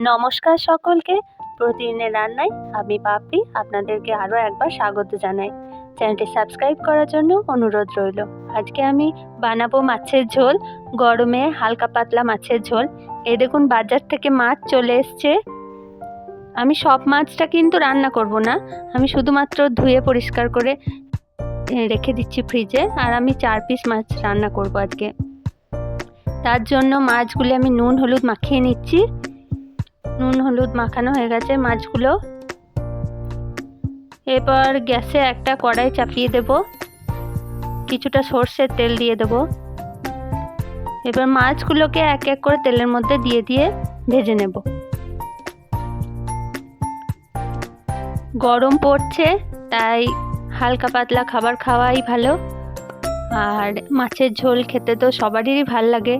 নমস্কার সকলকে। প্রতিদিনের রান্নায় আমি পাপড়ি আপনাদেরকে আরও একবার স্বাগত জানাই। চ্যানেলটি সাবস্ক্রাইব করার জন্য অনুরোধ রইল। আজকে আমি বানাবো মাছের ঝোল, গরমে হালকা পাতলা মাছের ঝোল। এ দেখুন, বাজার থেকে মাছ চলে এসছে। আমি সব মাছটা কিন্তু রান্না করব না। আমি শুধুমাত্র ধুয়ে পরিষ্কার করে রেখে দিচ্ছি ফ্রিজে। আর আমি চার পিস মাছ রান্না করব আজকে। তার জন্য মাছগুলি আমি নুন, হলুদ মাখিয়ে নিচ্ছি। নুন, হলুদ মাখানো হয়ে গেছে মাছগুলো। এরপর গ্যাসে একটা কড়াই চাপিয়ে দেব। কিছুটা সর্ষের তেল দিয়ে দেব। এবার মাছগুলোকে এক এক করে তেলের মধ্যে দিয়ে দিয়ে ভেজে নেব। গরম পড়ছে, তাই হালকা পাতলা খাবার খাওয়াই ভালো। আর মাছের ঝোল খেতে তো সবারই ভালো লাগে।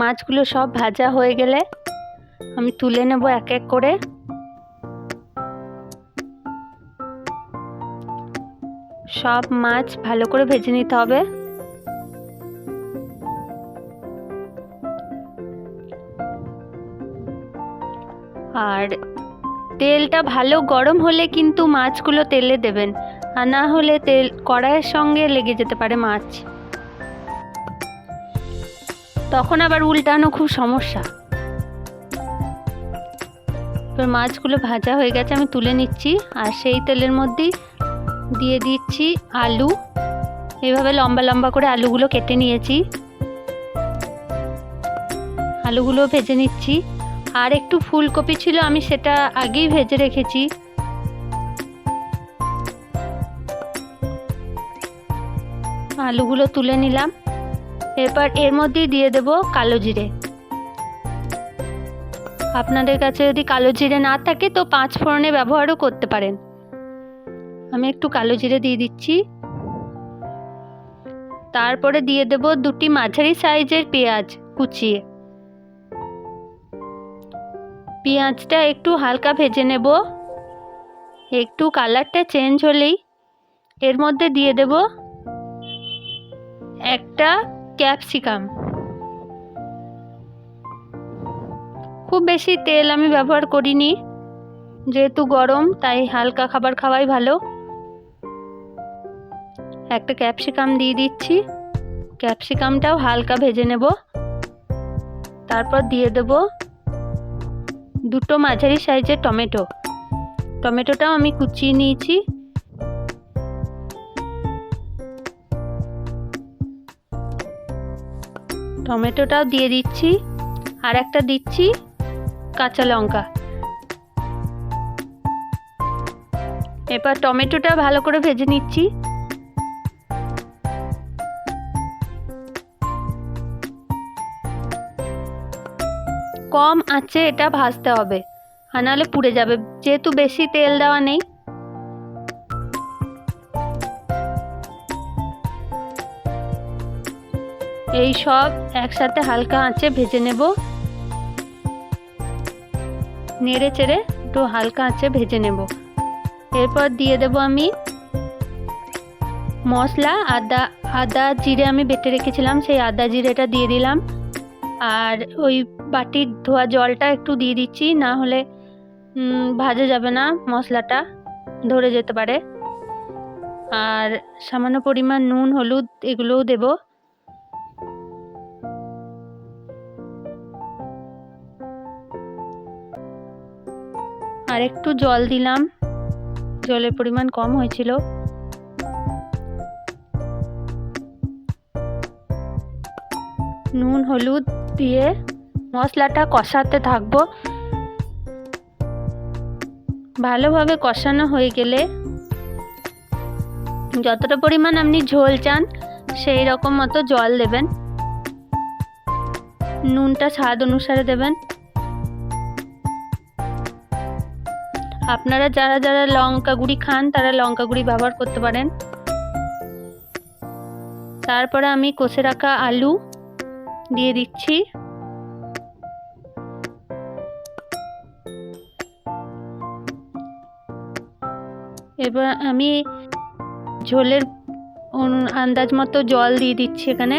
মাছগুলো সব ভাজা হয়ে গেলে আমি তুলে নেব এক এক করে। সব মাছ ভালো করে ভেজে নিতে হবে। আর তেলটা ভালো গরম হলে কিন্তু মাছগুলো তেলে দেবেন, আর না হলে তেল কড়াইয়ের সঙ্গে লেগে যেতে পারে মাছ। তখন আবার উল্টানো খুব সমস্যা। এবার মাছগুলো ভাজা হয়ে গেছে, আমি তুলে নিচ্ছি, আর সেই তেলের মধ্যেই দিয়ে দিচ্ছি আলু। এভাবে লম্বা লম্বা করে আলুগুলো কেটে নিয়েছি। আলুগুলো ভেজে নিচ্ছি। আর একটু ফুলকপি ছিল, আমি সেটা আগেই ভেজে রেখেছি। আলুগুলো তুলে নিলাম। এরপর এর মধ্যেই দিয়ে দেব কালো জিরে। আপনাদের কাছে যদি কালো জিরে না থাকে তো পাঁচ ফোড়নে ব্যবহারও করতে পারেন। আমি একটু কালো জিরে দিয়ে দিচ্ছি। তারপরে দিয়ে দেব দুটি মাঝারি সাইজের পেঁয়াজ কুচিয়ে। পেঁয়াজটা একটু হালকা ভেজে নেব। একটু কালারটা চেঞ্জ হলেই এর মধ্যে দিয়ে দেব একটা ক্যাপসিকাম। খুব বেশি তেল আমি ব্যবহার করিনি। যেহেতু গরম, তাই হালকা খাবার খাওয়াই ভালো। একটা ক্যাপসিকাম দিয়ে দিচ্ছি। ক্যাপসিকামটাও হালকা ভেজে নেব। তারপর দিয়ে দেব দুটো মাঝারি সাইজের টমেটো। টমেটোটাও আমি কুচিয়ে নিয়েছি। টমেটোটাও দিয়ে দিচ্ছি আর একটা দিচ্ছি কাঁচা লঙ্কা। এবার টমেটোটা ভালো করে ভেজে নিচ্ছি। কম আছে এটা ভাজতে হবে, আর নাহলে পুড়ে যাবে। যেহেতু বেশি তেল দেওয়া নেই এই সব একসাথে হালকা আঁচে ভেজে নেব। নেড়ে চেড়ে একটু হালকা আঁচে ভেজে নেব। এরপর দিয়ে দেব আমি মশলা, আদা আদা জিরে আমি বেটে রেখেছিলাম, সেই আদা জিরেটা দিয়ে দিলাম। আর ওই বাটির ধোয়া জলটা একটু দিয়ে দিচ্ছি, না হলে ভাজা যাবে না মশলাটা, ধরে যেতে পারে। আর সামান্য পরিমাণ নুন, হলুদ এগুলোও দেবো। আর একটু জল দিলাম। জলের পরিমাণ কম হয়েছিল। নুন, হলুদ দিয়ে মশলাটা কষাতে থাকব। ভালোভাবে কষানো হয়ে গেলে যতটা পরিমাণ আপনি ঝোল চান, সেই রকম মতো জল দেবেন। নুনটা স্বাদ অনুসারে দেবেন। আপনারা যারা যারা লঙ্কা গুঁড়ি খান, তারা লঙ্কা গুঁড়ি ব্যবহার করতে পারেন। তারপরে আমি কষে রাখা আলু দিয়ে দিচ্ছি। এবার আমি ঝোলের আন্দাজ মতো জল দিয়ে দিচ্ছি এখানে।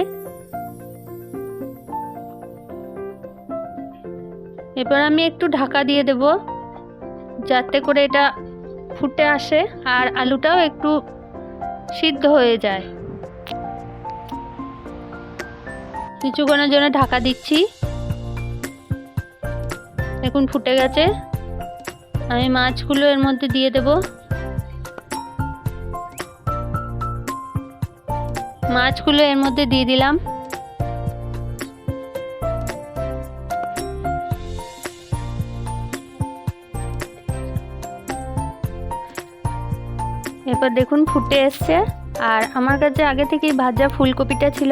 এবার আমি একটু ঢাকা দিয়ে দেব। যাতে করে এটা ফুটে আসে আর আলুটাও একটু সিদ্ধ হয়ে যায়। কিছুক্ষণের জন্য ঢাকা দিচ্ছি। দেখুন ফুটে গেছে। আমি মাছগুলো এর মধ্যে দিয়ে দেব। মাছগুলো এর মধ্যে দিয়ে দিলাম। এরপর দেখুন ফুটে এসছে। আর আমার কাছে আগে থেকেই ভাজা ফুলকপিটা ছিল,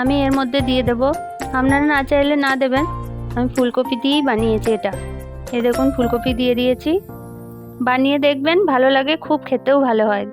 আমি এর মধ্যে দিয়ে দেব। আপনারা না চাইলে না দেবেন, আমি ফুলকপি দিয়েই বানিয়েছি এটা। এ দেখুন, ফুলকপি দিয়ে দিয়েছি। বানিয়ে দেখবেন, ভালো লাগে, খুব খেতেও ভালো হয়।